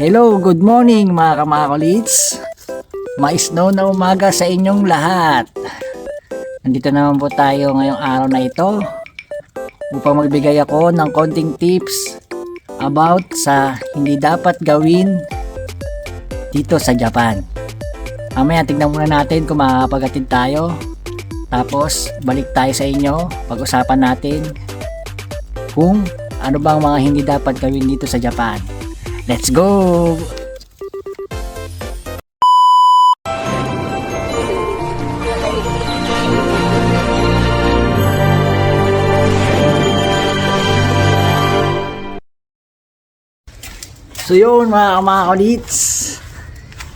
Hello, good morning mga kamakolits. Mais-snow na umaga sa inyong lahat. Nandito naman po tayo ngayong araw na ito upang magbigay ako ng konting tips about sa hindi dapat gawin dito sa Japan. Mamaya tignan muna natin kung makakapagatid tayo. Tapos balik tayo sa inyo. Pag-usapan natin kung ano bang mga hindi dapat gawin dito sa Japan. Let's go! So yun mga kolits,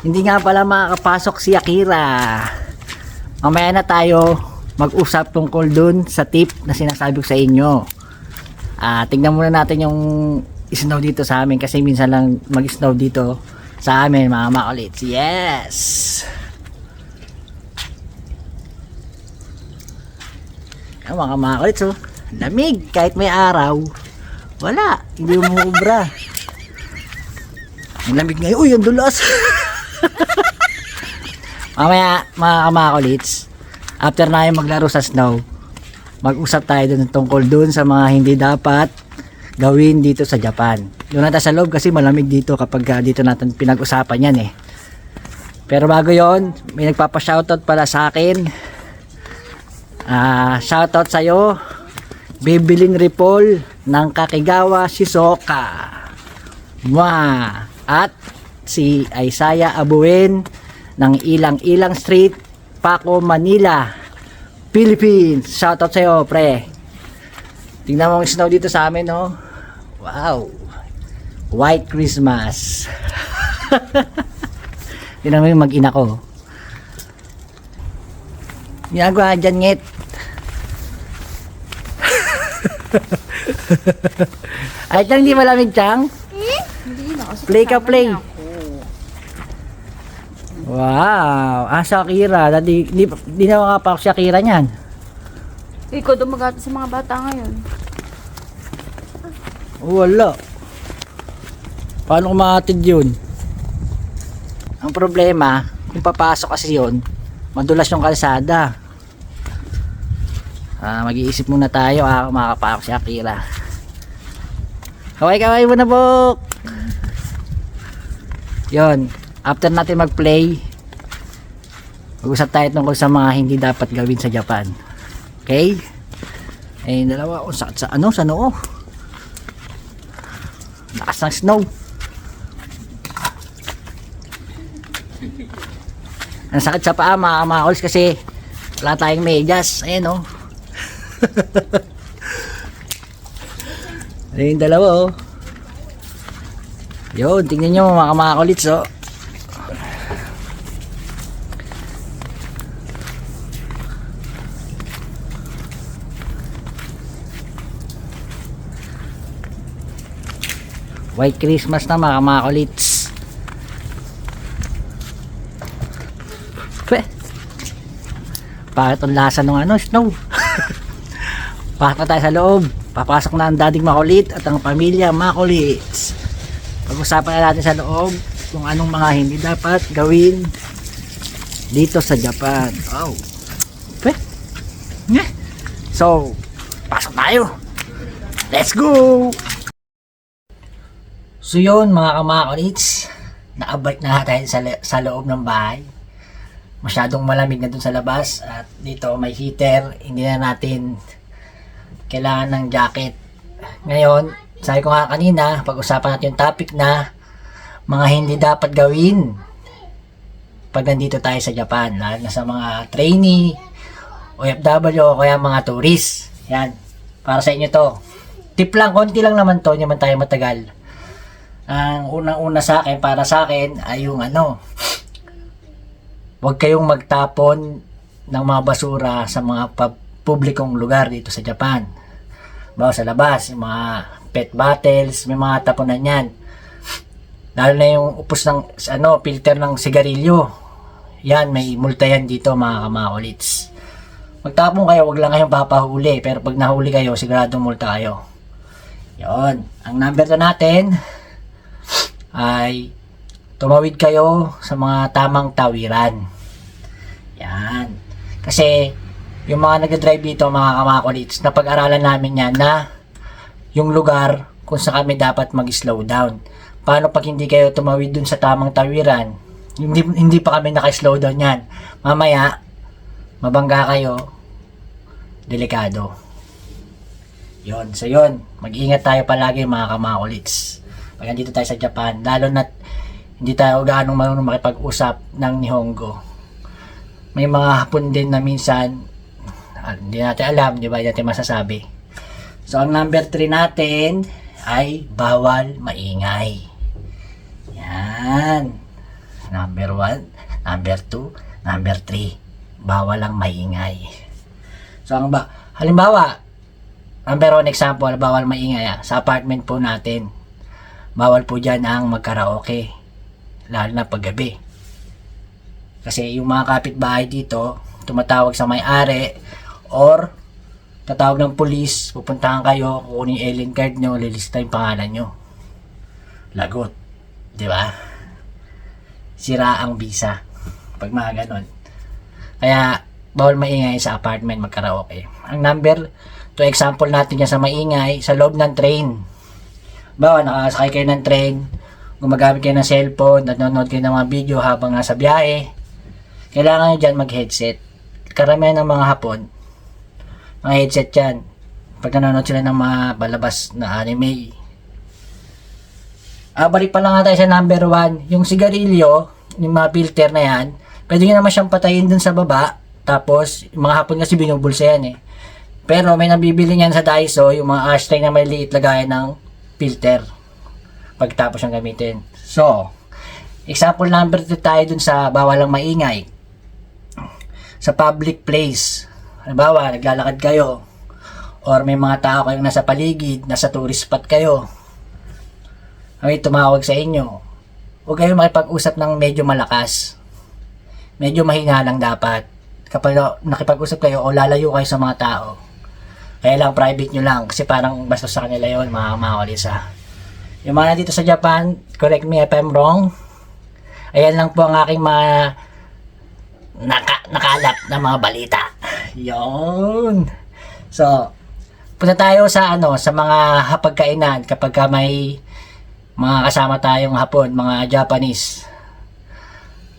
hindi nga pala makakapasok si Akira. Mamaya na tayo mag-usap tungkol dun sa tip na sinasabi ko sa inyo. Ah, tingnan muna natin yung snow dito sa amin kasi minsan lang mag-snow dito sa amin mga kolits. Yes! Ang mga mga kolits oh. Lamig kahit may araw. Wala, hindi umubra. Ang lamig ngayon. Uy, ang dulas. Mamaya, mga kamakolits, after na maglaro sa snow, mag-usap tayo dun tungkol dun sa mga hindi dapat gawin dito sa Japan. Doon natin sa loob kasi malamig dito kapag ah, dito natin pinag-usapan yan eh. Pero bago yon may nagpapa-shoutout pala sa akin. Ah, shoutout sa'yo. Bibiling Ripol ng Kakigawa Shizuoka. Mwah! At si Isaiah Abuen ng Ilang Ilang Street, Paco, Manila, Philippines. Shoutout sa'yo, pre. Tingnan mo ang snow dito sa amin, no? Wow! White Christmas. Tingnan mo yung mag-ina ko. Ginagawa dyan, ngit. Ay, Chang, di malamig, Chang? Hindi. Kasi Play ka, play. Wow! Ah, Shakira. Dati, di, di na makapasok si Shakira niyan. Ikaw dumagata sa mga bata ngayon. Wala. Paano kumakatid yun? Ang problema, kung papasok kasi yun, madulas yung kalsada. Ah, mag-iisip muna tayo ah, makakapasok si Akira. Kaway-kaway mo na, Bok! Yun, after natin mag-play, mag-usap tayo tungkol sa mga hindi dapat gawin sa Japan. Okay? Eh, dalawa, oh, sakit sa ano, sa noo. Lakas ng snow. Ang sakit sa paa mga kamakols kasi wala tayong medyas. Ayan oh. Ayan yung dalawa oh. Yun, tingnan nyo mga kamakolits oh. White Christmas na mga kamakolits. Pwe. Bakit ang lasa ng ano, snow? Pasok na tayo sa loob. Papasok na ang dading makulit at ang pamilya makulits. Pag-usapan na natin sa loob kung anong mga hindi dapat gawin dito sa Japan. Oh. Pwe. Nye. So, pasok tayo. Let's go! So yun mga kamakonits, naabalik na tayo sa, sa loob ng bahay. Masyadong malamig na dun sa labas at dito may heater, hindi na natin kailangan ng jacket. Ngayon, sabi ko nga kanina, pag-usapan natin yung topic na mga hindi dapat gawin pag nandito tayo sa Japan, lalo na sa mga trainee, OFW o kaya mga tourist. Yan, para sa inyo to. Tip lang, konti lang naman to, hindi naman tayo matagal ang unang-una sa akin, para sa akin, ay yung ano, huwag kayong magtapon ng mga basura sa mga pub- publikong lugar dito sa Japan. Bawa sa labas, yung mga pet bottles, may mga tapunan yan. Lalo na yung upos ng ano, filter ng sigarilyo. Yan, may multa yan dito mga kamakulits. Magtapon kayo, wag lang kayong papahuli. Pero pag nahuli kayo, siguradong multa kayo. Yon. Ang number to natin, ay tumawid kayo sa mga tamang tawiran. Yan. Kasi yung mga nag-drive dito, mga kamakulits, napag-aralan namin yan na yung lugar kung saan kami dapat mag-slow down. Paano pag hindi kayo tumawid dun sa tamang tawiran? Hindi, hindi pa kami naka-slow down yan. Mamaya, mabangga kayo, delikado. Yon, so yon, mag-ingat tayo palagi mga kamakulits. Pag nandito tayo sa Japan, lalo na hindi tayo gaano marunong makipag-usap ng Nihongo. May mga hapon din na minsan, ah, hindi natin alam, di ba, hindi natin masasabi. So, ang number 3 natin ay bawal maingay. Yan. Number 1, number 2, number 3. Bawal lang maingay. So, ang ba, halimbawa, number 1 example, bawal maingay ah, sa apartment po natin. Bawal po dyan ang magkaraoke. Lalo na paggabi. Kasi yung mga kapitbahay dito, tumatawag sa may-ari or tatawag ng pulis, pupuntahan kayo, kukunin yung alien card nyo, lilista yung pangalan nyo. Lagot. Di ba? Sira ang visa. Pag mga ganon. Kaya, bawal maingay sa apartment magkaraoke. Ang number, to example natin yan sa maingay, sa loob ng train. Bawa, nakasakay kayo ng train, gumagamit kayo ng cellphone, nanonood kayo ng mga video habang nasa biyahe, kailangan nyo dyan mag-headset. Karamihan ng mga hapon, mga headset yan. Pag nanonood sila ng mga balabas na anime. Ah, balik pa lang nga tayo sa number 1. Yung sigarilyo, yung mga filter na yan, pwede nyo naman siyang patayin dun sa baba. Tapos, mga hapon kasi binubulsa yan eh. Pero may nabibili niyan sa Daiso, yung mga ashtray na maliit lagayan ng filter. Pagtapos yung gamitin. So, example number 2 tayo dun sa bawal lang maingay sa public place. Halimbawa, naglalakad kayo or may mga tao kayong nasa paligid, nasa tourist spot kayo. May tumawag sa inyo. Huwag kayo makipag-usap ng medyo malakas. Medyo mahina lang dapat. Kapag nakipag-usap kayo o lalayo kayo sa mga tao. Kaya lang private nyo lang kasi parang basta sa kanila yon mga mga kalisa. Yung mga dito sa Japan, correct me if I'm wrong. Ayan lang po ang aking mga naka, nakalap na mga balita. Yon. So, punta tayo sa ano, sa mga hapagkainan kapag ka may mga kasama tayong hapon, mga Japanese.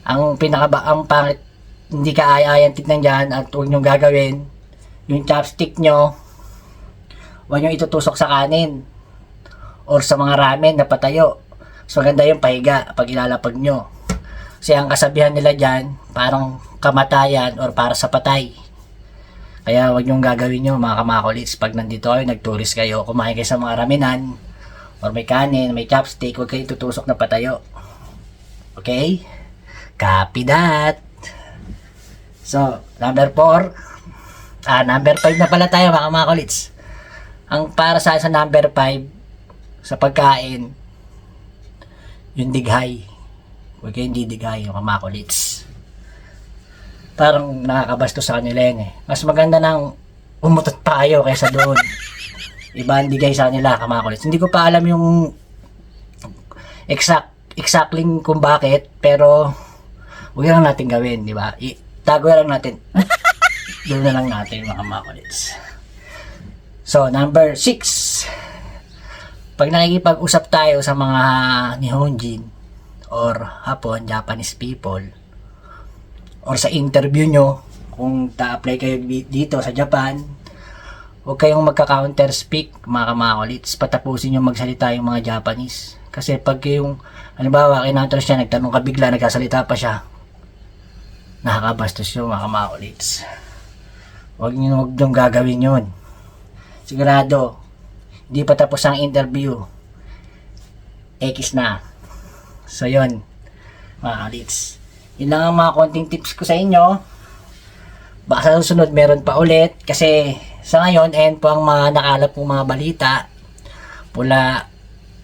Ang pinaka ang pangit hindi ka ay-ayan tignan dyan at huwag nyo gagawin yung chopstick nyo huwag nyo itutusok sa kanin or sa mga ramen na patayo so ganda yung pahiga pag ilalapag nyo kasi ang kasabihan nila dyan, parang kamatayan or para sa patay. Kaya wag niyong gagawin nyo mga kamakulits. Pag nandito kayo, nagtourist kayo, kumain kayo sa mga raminan, or may kanin, may chopstick, huwag kayo tutusok na patayo. Okay? Copy that. So, number 4. Ah, number 5 na pala tayo mga kamakulits. Ang para sa sa number 5, sa pagkain, yung dighay. Huwag kayong didigay yung kamakulits. Parang nakakabastos sa kanila yun eh. Mas maganda nang umutot pa kayo kaysa doon. Iba ang digay sa kanila, kamakulits. Hindi ko pa alam yung exact exactly kung bakit, pero huwag lang natin gawin, di ba? I- tago lang natin. doon na lang natin mga kamakulits. So, number 6. Pag nakikipag-usap tayo sa mga Nihonjin, or hapon, Japanese people or sa interview nyo kung ta-apply kayo di- dito sa Japan huwag kayong magka-counter speak mga kamakulits patapusin nyo magsalita yung mga Japanese. Kasi pag yung halimbawa kinantor siya nagtanong ka bigla nagkasalita pa siya nakakabastos yun mga kamakulits huwag nyo huwag nyo gagawin yun sigurado hindi pa tapos ang interview X na So, yun. Mga kalits. Yun lang ang mga konting tips ko sa inyo. Baka sa susunod meron pa ulit. Kasi sa ngayon, ayan po ang mga nakalap kong mga balita. Pula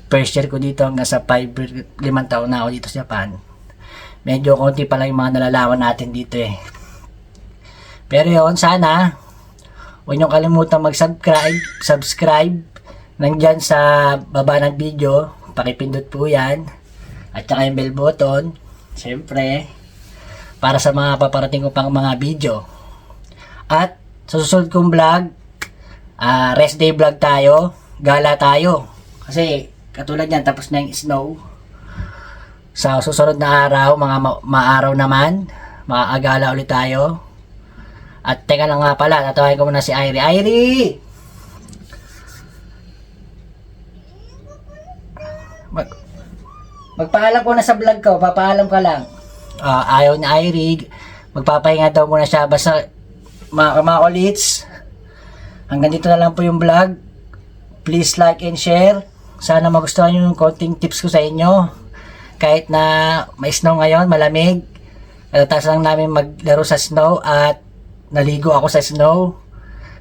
first year ko dito hanggang sa 5, 5 taon na ako dito sa Japan. Medyo konti pa lang yung mga nalalaman natin dito eh. Pero yun, sana huwag nyo kalimutan mag-subscribe. Subscribe. Nandyan sa baba ng video. Pakipindot po yan At saka yung bell button. Siyempre, para sa mga paparating ko pang mga video. At sa susunod kong vlog, ah rest day vlog tayo. Gala tayo. Kasi katulad yan, tapos na yung snow. Sa susunod na araw, mga ma- maaraw naman, maaagala ulit tayo. At teka lang nga pala, tatawagin ko muna si Irie. Irie! Mag magpaalam ko na sa vlog ko, papaalam ka lang. Ah, ayaw ni Irie, magpapahinga daw muna siya. Basta, mga mga kolits, hanggang dito na lang po yung vlog. Please like and share. Sana magustuhan nyo yung konting tips ko sa inyo. Kahit na may snow ngayon, malamig. Katatas lang namin maglaro sa snow at naligo ako sa snow.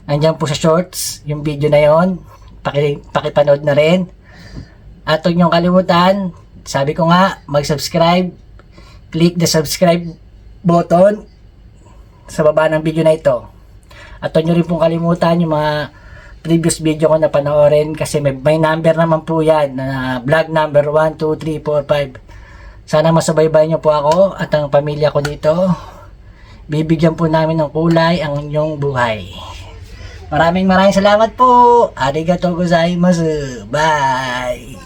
Nandiyan po sa shorts, yung video na yon. Paki, pakipanood na rin. At huwag niyong kalimutan, sabi ko nga, mag-subscribe. Click the subscribe button sa baba ng video na ito. At huwag niyo rin pong kalimutan yung mga previous video ko na panoorin kasi may, may number naman po yan na vlog number 1, 2, 3, 4, 5. Sana masubaybay niyo po ako at ang pamilya ko dito. Bibigyan po namin ng kulay ang inyong buhay. Maraming maraming salamat po. Arigatou gozaimasu. Bye.